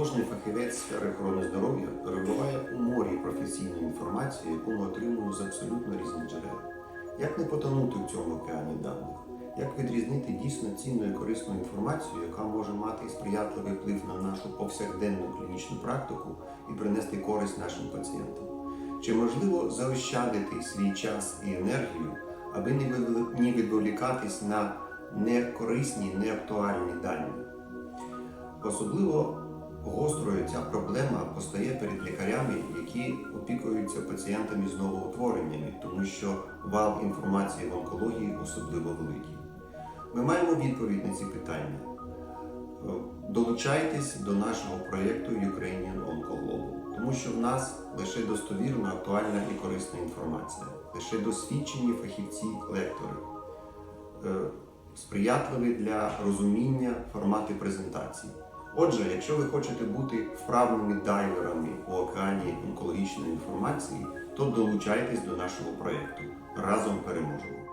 Кожний фахівець сфери охорони здоров'я перебуває у морі професійної інформації, яку ми отримуємо з абсолютно різних джерел. Як не потонути в цьому океані даних? Як відрізнити дійсно цінну і корисну інформацію, яка може мати сприятливий вплив на нашу повсякденну клінічну практику і принести користь нашим пацієнтам? Чи можливо заощадити свій час і енергію, аби не відволікатись на некорисні, неактуальні дані? Особливо гострою ця проблема постає перед лікарями, які опікуються пацієнтами з новоутвореннями, тому що вал інформації в онкології особливо великий. Ми маємо відповідь на ці питання. Долучайтесь до нашого проєкту Ukrainian Oncolog, тому що в нас лише достовірна, актуальна і корисна інформація, лише досвідчені фахівці-лектори, е, сприятливі для розуміння формати презентації. Отже, якщо ви хочете бути вправними дайверами у океані онкологічної інформації, то долучайтесь до нашого проєкту. Разом переможемо!